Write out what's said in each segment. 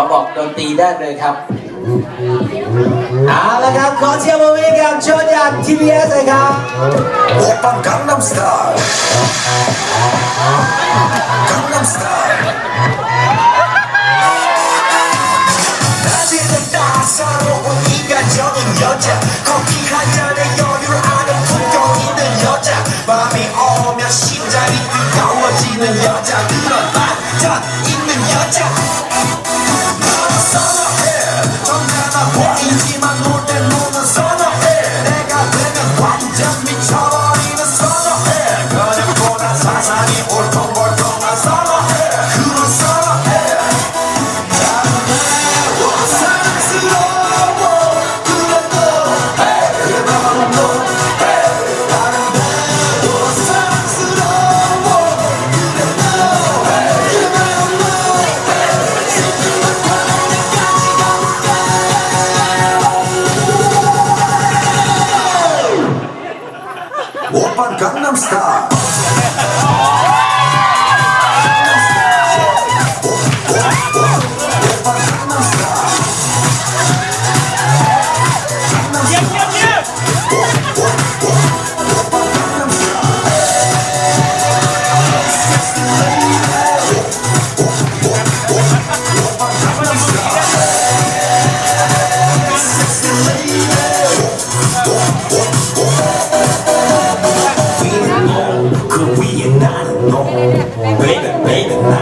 ขาบอกดนตรีได้เลยครับเอาละครับขอเชียร์มาวิกับโชว์จากทีวีเอสเลยครับโอปังกังนัมสตาร์กังนัมสตาร์낮에는다서로่인간적인여자커피한잔ิ여유안에풍경있는여자อ이오면심장이뜨า워지는여자그런반전있는여자 오빤 강남스타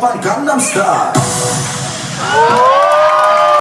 Japan Gangnam Style. Ah!